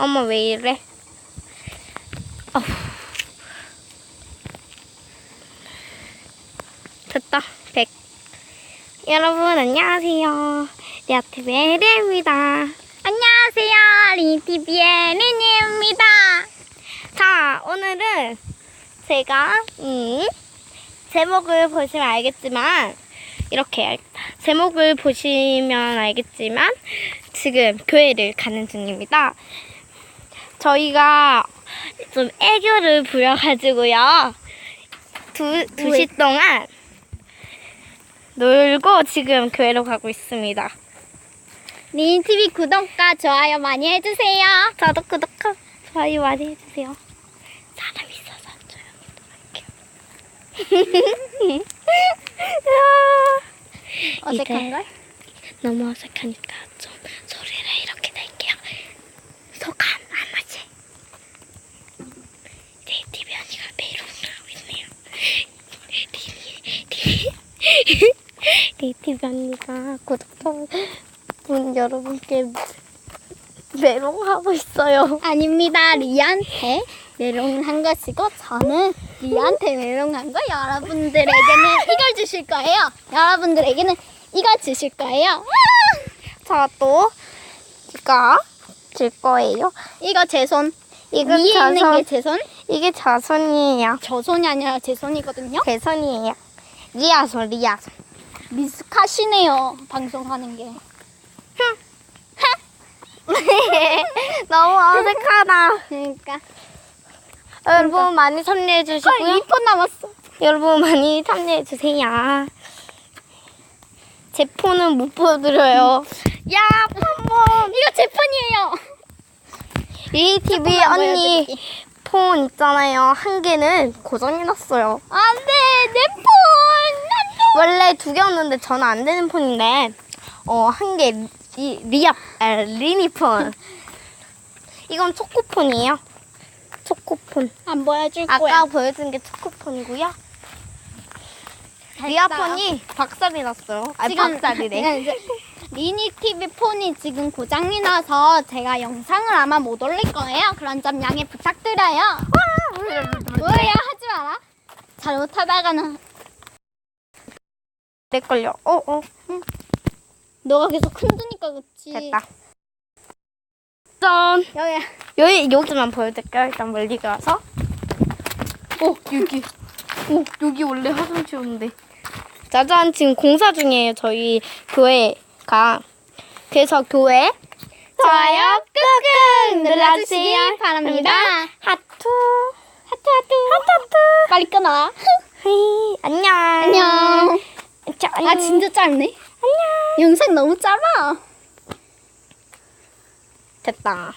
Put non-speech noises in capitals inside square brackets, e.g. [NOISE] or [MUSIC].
엄마 왜 이래? 어후. 됐다. 100. 여러분 안녕하세요. 리아TV의 리입니다. 안녕하세요. 리티비의 리니입니다. 자, 오늘은 제가 음, 제목을 보시면 알겠지만 이렇게 제목을 보시면 알겠지만 지금 교회를 가는 중입니다. 저희가 좀 애교를 부려가지고요. 두, 두 시 동안 놀고 지금 교회로 가고 있습니다. 리니티비 구독과 좋아요 많이 해주세요. 저도 구독과 좋아요 많이 해주세요. 사람 있어서 조용히 좀 할게요. 어색한걸? 너무 어색하니까 좀 소리를 이렇게 낼게요. 소감 한 마디. 네, TV 언니가 메롱을 하고 있네요. 네, TV 언니가 구독자분 여러분께 메롱하고 있어요. 아닙니다. 리한테 메롱을 한 것이고 저는 리한테 메롱한 거 여러분들에게는 이걸 주실 거예요. 여러분들에게는 이걸 주실 거예요. [LAUGHS] 자, 또 이거 줄 거예요. 이거 제 손. 이건 위에 있는 자손. 게 제 손. 이게 자손이에요. 저 손이 아니라 제 손이거든요. 제 손이에요. 리아손, 리아손. 미숙하시네요. 방송하는 게. [LAUGHS] 너무 어색하다. 그러니까. 여러분 많이 참여해 아, 주시고요. 2분 남았어. 여러분 많이 참여해 주세요. 제 폰은 못 보여드려요. 야, 폰폰. 이거 제 폰이에요. 이 TV 언니 보여드릴게. 폰 있잖아요. 한 개는 고장이 났어요. 안 돼, 내 폰! 원래 두 개였는데 저는 안 되는 폰인데 어 한 개 리아 아, 리니폰. 이건 초코폰이에요. 초코폰. 안 보여줄 아까 거야. 보여준 게 초코폰이고요. 리아폰이 박살이 났어요. 아 박살이래. 지금 [LAUGHS] 이제 미니 TV 폰이 지금 고장이 나서 제가 영상을 아마 못 올릴 거예요. 그런 점 양해 부탁드려요. 뭐야 하지 마라. 잘못하다가는 내 걸려. 어 어. 너가 계속 흔드니까 그치. 됐다. 짠. 여기 여기 여기만 보여드릴게요. 일단 멀리 가서. 오 여기. 오 여기 원래 화장실인데. 짜잔 지금 공사 중이에요. 저희 교회가. 그래서 교회 좋아요 꾹꾹 눌러주시기 바랍니다. 하트 하트 하트 하트 빨리 끊어. [LAUGHS] 안녕. 안녕. 자, 아 진짜 짧네. 안녕. 영상 너무 짧아. 됐다.